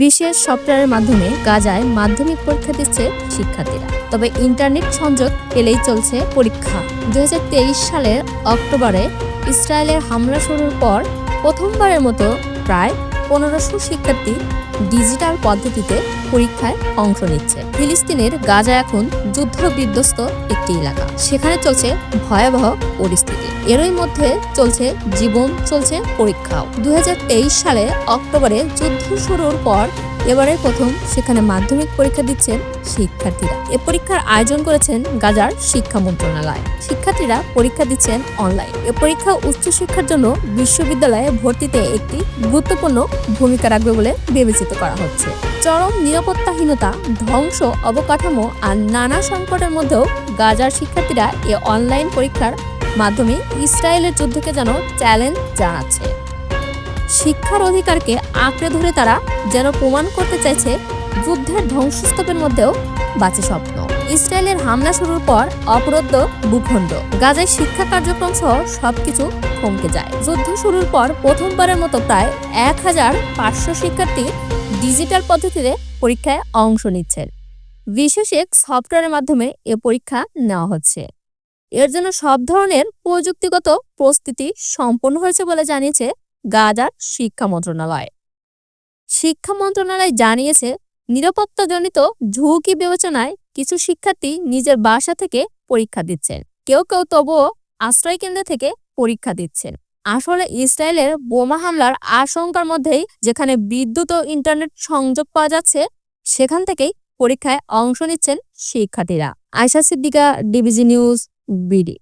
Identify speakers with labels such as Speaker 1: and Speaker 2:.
Speaker 1: বিশেষ সফটওয়্যারের মাধ্যমে গাজায় মাধ্যমিক পরীক্ষা দিচ্ছে শিক্ষার্থীরা। তবে ইন্টারনেট সংযোগ পেলেই চলছে পরীক্ষা। দুই হাজার তেইশ সালের অক্টোবরে ইসরায়েলের হামলা শুরুর পর প্রথমবারের মতো প্রায় পনেরোশো শিক্ষার্থী ডিজিটাল পদ্ধতিতে পরীক্ষায় অংশ নিচ্ছে। ফিলিস্তিনের গাজা এখন যুদ্ধ বিধ্বস্ত একটি এলাকা। সেখানে চলছে ভয়াবহ পরিস্থিতি। এরই মধ্যে চলছে জীবন, চলছে পরীক্ষাও। দুই হাজার তেইশ সালে অক্টোবরে যুদ্ধ শুরুর পর এবারে প্রথম সেখানে মাধ্যমিক পরীক্ষা দিচ্ছেন শিক্ষার্থীরা। এ পরীক্ষার আয়োজন করেছেন গাজার শিক্ষা মন্ত্রণালয়। শিক্ষার্থীরা পরীক্ষা দিচ্ছেন অনলাইন। এ পরীক্ষা উচ্চশিক্ষার জন্য বিশ্ববিদ্যালয়ে ভর্তিতে একটি গুরুত্বপূর্ণ ভূমিকা রাখবে বলে বিবেচিত করা হচ্ছে। চরম নিরাপত্তাহীনতা, ধ্বংস অবকাঠামো আর নানা সংকটের মধ্যেও গাজার শিক্ষার্থীরা এ অনলাইন পরীক্ষার মাধ্যমে ইসরায়েলের যুদ্ধকে যেন চ্যালেঞ্জ জানাচ্ছে। শিক্ষার অধিকারকে আঁকড়ে ধরে তারা যেন প্রমাণ করতে চাইছে যুদ্ধের ধ্বংসস্তূপের মধ্যেও বাঁচে স্বপ্ন। ইসরায়েলের হামলা শুরুর পর অবরুদ্ধ ভূখণ্ড। গাজায় শিক্ষা কার্যক্রম সহ সবকিছু থমকে যায়। যুদ্ধ শুরুর পর প্রথমবারের মতো প্রায় এক হাজার পাঁচশো শিক্ষার্থী ডিজিটাল পদ্ধতিতে পরীক্ষায় অংশ নিচ্ছেন। বিশেষ এক সফটওয়্যারের মাধ্যমে এ পরীক্ষা নেওয়া হচ্ছে। এর জন্য সব ধরনের প্রযুক্তিগত প্রস্তুতি সম্পন্ন হয়েছে বলে জানিয়েছে গাজার শিক্ষা মন্ত্রণালয়। শিক্ষা মন্ত্রণালয় জানিয়েছে, নিরাপত্তাজনিত ঝুঁকি বিবেচনায় কিছু শিক্ষার্থী নিজের বাসা থেকে পরীক্ষা দিচ্ছেন। কেউ কেউ তবুও আশ্রয়কেন্দ্র থেকে পরীক্ষা দিচ্ছেন। আসলে ইসরায়েলের বোমা হামলার আশঙ্কার মধ্যেই যেখানে বিদ্যুৎ ও ইন্টারনেট সংযোগ পাওয়া যাচ্ছে, সেখান থেকেই পরীক্ষায় অংশ নিচ্ছেন শিক্ষার্থীরা। Ayesha Siddika, DBC news, BD.